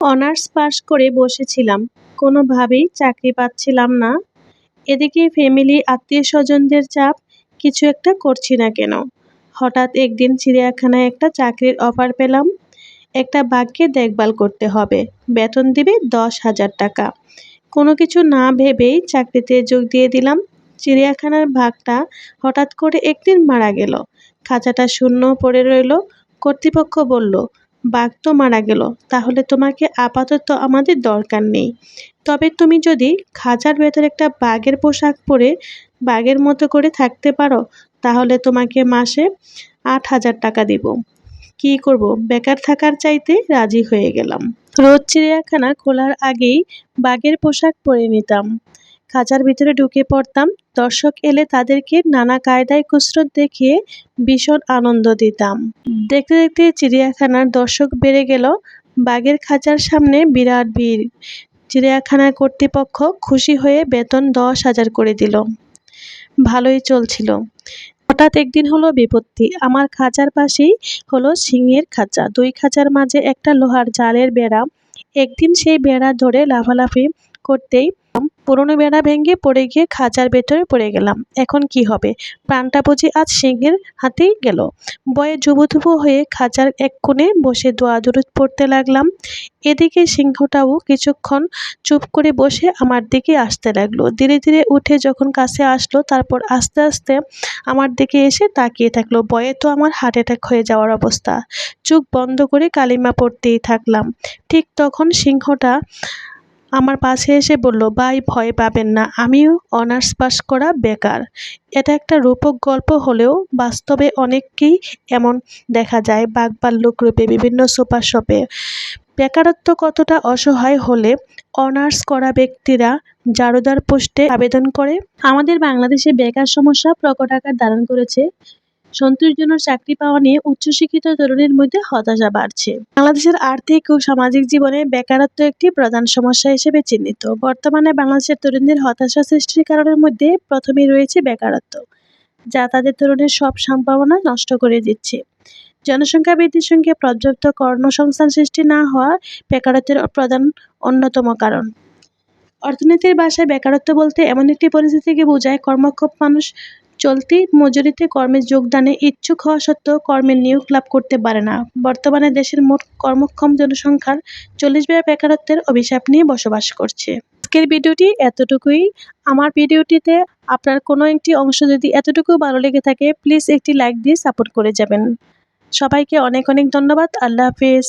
Honours পাশ করে বসেছিলাম। কোনোভাবেই চাকরি পাচ্ছিলাম না। এদিকে ফ্যামিলি আত্মীয় স্বজনদের চাপ, কিছু একটা করছি না কেন? হঠাৎ একদিন চিড়িয়াখানায় একটা চাকরির অফার পেলাম। একটা বাঘকে দেখভাল করতে হবে। বেতন দিবে দশ হাজার টাকা। কোনো কিছু না ভেবেই চাকরিতে যোগ দিয়ে দিলাম। চিড়িয়াখানার ভাগটা হঠাৎ করে একদিন মারা গেল। খাঁচাটা শূন্য পড়ে রইল। কর্তৃপক্ষ বলল বাঘ তো মারা গেল, তাহলে তোমাকে আপাতত আমাদের দরকার নেই। তবে তুমি যদি খাঁচার ভেতর একটা বাঘের পোশাক পরে বাঘের মতো করে থাকতে পারো, তাহলে তোমাকে মাসে আট হাজার টাকা দিব। কি করব, বেকার থাকার চাইতে রাজি হয়ে গেলাম। রোজ চিড়িয়াখানা খোলার আগেই বাঘের পোশাক পরে নিতাম। খাঁচার ভিতরে ঢুকে পড়তাম। দর্শক এলে তাদেরকে নানা কায়দায় কুসরত দেখিয়ে ভীষণ আনন্দ দিতাম। দেখতে দেখতে চিড়িয়াখানার দর্শক বেড়ে গেল। বাঘের খাঁচার সামনে বিরাট ভিড়। চিড়িয়াখানার কর্তৃপক্ষ খুশি হয়ে বেতন দশ হাজার করে দিল। ভালোই চলছিল। হঠাৎ একদিন হলো বিপত্তি। আমার খাঁচার পাশেই হলো সিংহের খাঁচা। দুই খাঁচার মাঝে একটা লোহার জালের বেড়া। একদিন সেই বেড়া ধরে লাফালাফি করতেই পুরনো বেড়া ভেঙে পড়ে গিয়ে খাঁচার ভেতরে পড়ে গেলাম। এখন কি হবে? প্রাণটা বুঝি আজ সিংহের হাতেই গেল। বয়ে জুবুথুবু হয়ে খাঁচার এক কোণে বসে দোয়া দুরুদ পড়তে লাগলাম। এদিকে সিংহটাও কিছুক্ষণ চুপ করে বসে আমার দিকে আসতে লাগল। ধীরে ধীরে উঠে যখন কাছে আসলো, তারপর আস্তে আস্তে আমার দিকে এসে তাকিয়ে থাকল। বয়ে তো আমার হার্ট অ্যাটাক হয়ে যাওয়ার অবস্থা। চোখ বন্ধ করে কালিমা পড়তেই থাকলাম। ঠিক তখন সিংহটা আমার পাশে এসে বলল, ভাই, ভয় পাবেন না, আমিও অনার্স পাস করা বেকার। এটা একটা রূপক গল্প হলেও বাস্তবে অনেককেই এমন দেখা যায় ভাল্লুক রূপে, বিভিন্ন সুপার শপে। বেকারত্ব কতটা অসহায় হলে অনার্স করা ব্যক্তিরা জারুদার পোস্টে আবেদন করে? আমাদের বাংলাদেশে বেকার সমস্যা প্রকট আকার ধারণ করেছে। সন্তোষজনক চাকরি পাওয়া নিয়ে উচ্চশিক্ষিত তরুণের মধ্যে হতাশা বাড়ছে। বাংলাদেশের আর্থিক ও সামাজিক জীবনে বেকারত্ব একটি প্রধান সমস্যা হিসেবে চিহ্নিত। বর্তমানে বাংলাদেশের তরুণদের হতাশা সৃষ্টির কারণের মধ্যে প্রথমেই রয়েছে বেকারত্ব, যা তাদের তরুণের সব সম্ভাবনা নষ্ট করে দিচ্ছে। জনসংখ্যা বৃদ্ধির সঙ্গে পর্যাপ্ত কর্মসংস্থান সৃষ্টি না হওয়া বেকারত্বের প্রধান অন্যতম কারণ। অর্থনীতির ভাষায় বেকারত্ব বলতে এমন একটি পরিস্থিতিকে বোঝায় কর্মক্ষম মানুষ চলতি মজুরিতে কর্মে যোগদানে ইচ্ছুক হওয়া সত্ত্বেও কর্মের নিয়োগ লাভ করতে পারে না। বর্তমানে দেশের মোট কর্মক্ষম জনসংখ্যার চল্লিশ ভাগ বেকারত্বের অভিশাপ নিয়ে বসবাস করছে। আজকের ভিডিওটি এতটুকুই। আমার ভিডিওটিতে আপনার কোনো একটি অংশ যদি এতটুকু ভালো লেগে থাকে প্লিজ একটি লাইক দিয়ে সাপোর্ট করে যাবেন। সবাইকে অনেক অনেক ধন্যবাদ। আল্লাহ হাফিজ।